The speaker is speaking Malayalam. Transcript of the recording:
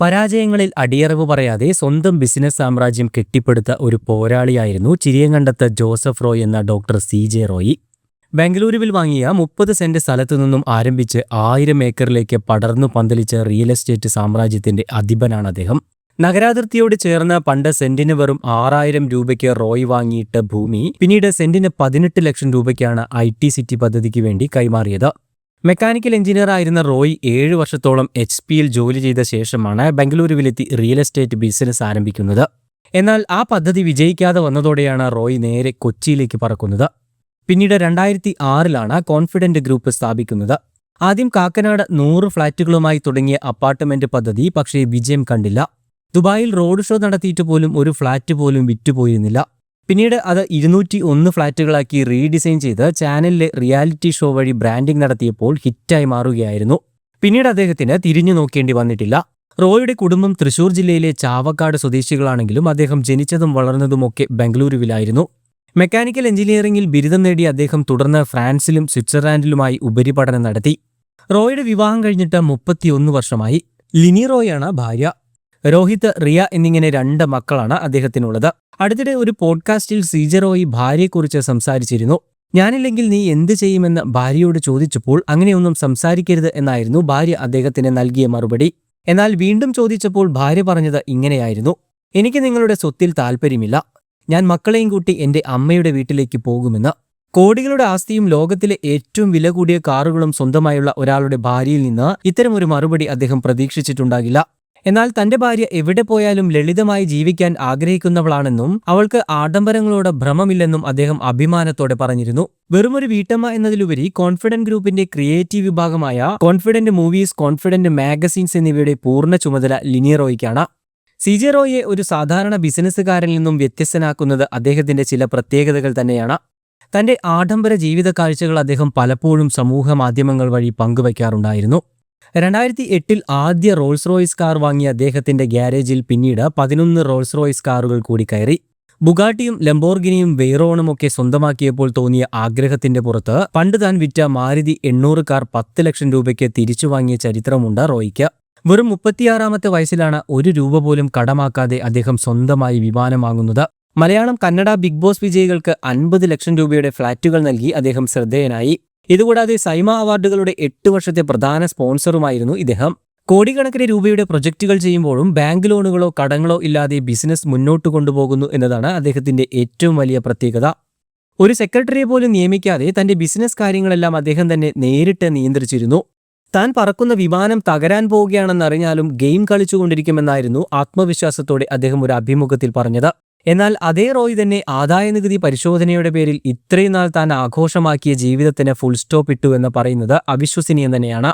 പരാജയങ്ങളിൽ അടിയറവ് പറയാതെ സ്വന്തം ബിസിനസ് സാമ്രാജ്യം കെട്ടിപ്പടുത്ത ഒരു പോരാളിയായിരുന്നു ചിരിയങ്കണ്ടത്ത് ജോസഫ് റോയ് എന്ന ഡോക്ടർ സി ജെ റോയി. ബംഗളൂരുവിൽ വാങ്ങിയ മുപ്പത് സെന്റ് സ്ഥലത്തു നിന്നും ആരംഭിച്ച് ആയിരം ഏക്കറിലേക്ക് പടർന്നു പന്തലിച്ച റിയൽ എസ്റ്റേറ്റ് സാമ്രാജ്യത്തിന്റെ അധിപനാണ് അദ്ദേഹം. നഗരാതിർത്തിയോട് ചേർന്ന് പണ്ട് സെന്റിന് വെറും ആറായിരം രൂപയ്ക്ക് റോയ് വാങ്ങിയിട്ട ഭൂമി പിന്നീട് സെന്റിന് പതിനെട്ട് ലക്ഷം രൂപയ്ക്കാണ് ഐ ടി സിറ്റി പദ്ധതിക്ക് വേണ്ടി കൈമാറിയത്. മെക്കാനിക്കൽ എഞ്ചിനീയർ ആയിരുന്ന റോയ് ഏഴ് വർഷത്തോളം എച്ച് പിയിൽ ജോലി ചെയ്ത ശേഷമാണ് ബംഗളൂരുവിലെത്തി റിയൽ എസ്റ്റേറ്റ് ബിസിനസ് ആരംഭിക്കുന്നത്. എന്നാൽ ആ പദ്ധതി വിജയിക്കാതെ വന്നതോടെയാണ് റോയ് നേരെ കൊച്ചിയിലേക്ക് പറക്കുന്നത്. പിന്നീട് രണ്ടായിരത്തി ആറിലാണ് കോൺഫിഡന്റ് ഗ്രൂപ്പ് സ്ഥാപിക്കുന്നത്. ആദ്യം കാക്കനാട് നൂറ് ഫ്ളാറ്റുകളുമായി തുടങ്ങിയ അപ്പാർട്ട്മെന്റ് പദ്ധതി പക്ഷേ വിജയം കണ്ടില്ല. ദുബായിൽ റോഡ് ഷോ നടത്തിയിട്ട് പോലും ഒരു ഫ്ളാറ്റ് പോലും വിറ്റുപോയിരുന്നില്ല. പിന്നീട് അത് ഇരുന്നൂറ്റി ഒന്ന് ഫ്ളാറ്റുകളാക്കി റീഡിസൈൻ ചെയ്ത് ചാനലിലെ റിയാലിറ്റി ഷോ വഴി ബ്രാൻഡിംഗ് നടത്തിയപ്പോൾ ഹിറ്റായി മാറുകയായിരുന്നു. പിന്നീട് അദ്ദേഹത്തിന് തിരിഞ്ഞു നോക്കേണ്ടി വന്നിട്ടില്ല. റോയുടെ കുടുംബം തൃശൂർ ജില്ലയിലെ ചാവക്കാട് സ്വദേശികളാണെങ്കിലും അദ്ദേഹം ജനിച്ചതും വളർന്നതുമൊക്കെ ബംഗളൂരുവിലായിരുന്നു. മെക്കാനിക്കൽ എഞ്ചിനീയറിംഗിൽ ബിരുദം നേടിയ അദ്ദേഹം തുടർന്ന് ഫ്രാൻസിലും സ്വിറ്റ്സർലാൻഡിലുമായി ഉപരിപഠനം നടത്തി. റോയുടെ വിവാഹം കഴിഞ്ഞിട്ട് മുപ്പത്തിയൊന്ന് വർഷമായി. ലിനി റോയാണ് ഭാര്യ. രോഹിത് റിയ എന്നിങ്ങനെ രണ്ട് മക്കളാണ് അദ്ദേഹത്തിനുള്ളത്. അടുത്തിടെ ഒരു പോഡ്കാസ്റ്റിൽ സീജറോയി ഭാര്യയെക്കുറിച്ച് സംസാരിച്ചിരുന്നു. ഞാനില്ലെങ്കിൽ നീ എന്ത് ചെയ്യുമെന്ന് ഭാര്യയോട് ചോദിച്ചപ്പോൾ അങ്ങനെയൊന്നും സംസാരിക്കരുത് എന്നായിരുന്നു ഭാര്യ അദ്ദേഹത്തിന് നൽകിയ മറുപടി. എന്നാൽ വീണ്ടും ചോദിച്ചപ്പോൾ ഭാര്യ പറഞ്ഞത് ഇങ്ങനെയായിരുന്നു. എനിക്ക് നിങ്ങളുടെ സ്വത്തിൽ താൽപ്പര്യമില്ല. ഞാൻ മക്കളെയും കൂട്ടി എന്റെ അമ്മയുടെ വീട്ടിലേക്ക് പോകുമെന്ന്. കോടികളുടെ ആസ്തിയും ലോകത്തിലെ ഏറ്റവും വില കൂടിയ കാറുകളും സ്വന്തമായുള്ള ഒരാളുടെ ഭാര്യയിൽ നിന്ന് ഇത്തരമൊരു മറുപടി അദ്ദേഹം പ്രതീക്ഷിച്ചിട്ടുണ്ടാകില്ല. എന്നാൽ തന്റെ ഭാര്യ എവിടെ പോയാലും ലളിതമായി ജീവിക്കാൻ ആഗ്രഹിക്കുന്നവളാണെന്നും അവൾക്ക് ആഡംബരങ്ങളോട് ഭ്രമമില്ലെന്നും അദ്ദേഹം അഭിമാനത്തോടെ പറഞ്ഞിരുന്നു. വെറുമൊരു വീട്ടമ്മ എന്നതിലുപരി കോൺഫിഡന്റ് ഗ്രൂപ്പിന്റെ ക്രിയേറ്റീവ് വിഭാഗമായ കോൺഫിഡന്റ് മൂവീസ് കോൺഫിഡന്റ് മാഗസീൻസ് എന്നിവയുടെ പൂർണ ചുമതല ലിനിയറോയ്ക്കാണ് സി ജെ റോയെ ഒരു സാധാരണ ബിസിനസ്സുകാരനിൽ നിന്നും വ്യത്യസ്തനാക്കുന്നത് അദ്ദേഹത്തിന്റെ ചില പ്രത്യേകതകൾ തന്നെയാണ്. തന്റെ ആഡംബര ജീവിത കാഴ്ചകൾ അദ്ദേഹം പലപ്പോഴും സമൂഹ മാധ്യമങ്ങൾ വഴി പങ്കുവയ്ക്കാറുണ്ടായിരുന്നു. രണ്ടായിരത്തി എട്ടിൽ ആദ്യ റോൾസ് റോയ്സ് കാർ വാങ്ങിയ അദ്ദേഹത്തിന്റെ ഗ്യാരേജിൽ പിന്നീട് പതിനൊന്ന് റോൾസ് റോയ്സ് കാറുകൾ കൂടി കയറി. ബുഗാട്ടിയും ലംബോർഗിനിയും വെയ്റോണും ഒക്കെ സ്വന്തമാക്കിയപ്പോൾ തോന്നിയ ആഗ്രഹത്തിന്റെ പുറത്ത് പണ്ട് താൻ വിറ്റ മാരുതി എണ്ണൂറ് കാർ പത്ത് ലക്ഷം രൂപയ്ക്ക് തിരിച്ചു വാങ്ങിയ ചരിത്രമുണ്ട് റോയ്ക്ക്. വെറും മുപ്പത്തിയാറാമത്തെ വയസ്സിലാണ് ഒരു രൂപ പോലും കടമാക്കാതെ അദ്ദേഹം സ്വന്തമായി വിമാനം വാങ്ങുന്നത് മലയാളം കന്നഡ ബിഗ് ബോസ് വിജയികൾക്ക് അൻപത് ലക്ഷം രൂപയുടെ ഫ്ളാറ്റുകൾ നൽകി അദ്ദേഹം ശ്രദ്ധേയനായി. ഇതുകൂടാതെ സൈമ അവാർഡുകളുടെ എട്ട് വർഷത്തെ പ്രധാന സ്പോൺസറുമായിരുന്നു ഇദ്ദേഹം. കോടിക്കണക്കിന് രൂപയുടെ പ്രൊജക്ടുകൾ ചെയ്യുമ്പോഴും ബാങ്ക് ലോണുകളോ കടങ്ങളോ ഇല്ലാതെ ബിസിനസ് മുന്നോട്ട് കൊണ്ടുപോകുന്നു എന്നതാണ് അദ്ദേഹത്തിന്റെ ഏറ്റവും വലിയ പ്രത്യേകത. ഒരു സെക്രട്ടറിയെ പോലും നിയമിക്കാതെ തന്റെ ബിസിനസ് കാര്യങ്ങളെല്ലാം അദ്ദേഹം തന്നെ നേരിട്ട് നിയന്ത്രിച്ചിരുന്നു. താൻ പറക്കുന്ന വിമാനം തകരാൻ പോവുകയാണെന്നറിഞ്ഞാലും ഗെയിം കളിച്ചുകൊണ്ടിരിക്കുമെന്നായിരുന്നു ആത്മവിശ്വാസത്തോടെ അദ്ദേഹം ഒരു അഭിമുഖത്തിൽ പറഞ്ഞത്. എന്നാൽ അതേ റോയ് തന്നെ ആദായനികുതി പരിശോധനയുടെ പേരിൽ ഇത്രയും നാൾ താൻ ആഘോഷമാക്കിയ ജീവിതത്തിന് ഫുൾ സ്റ്റോപ്പ് ഇട്ടു എന്ന് പറയുന്നത് അവിശ്വസനീയം തന്നെയാണ്.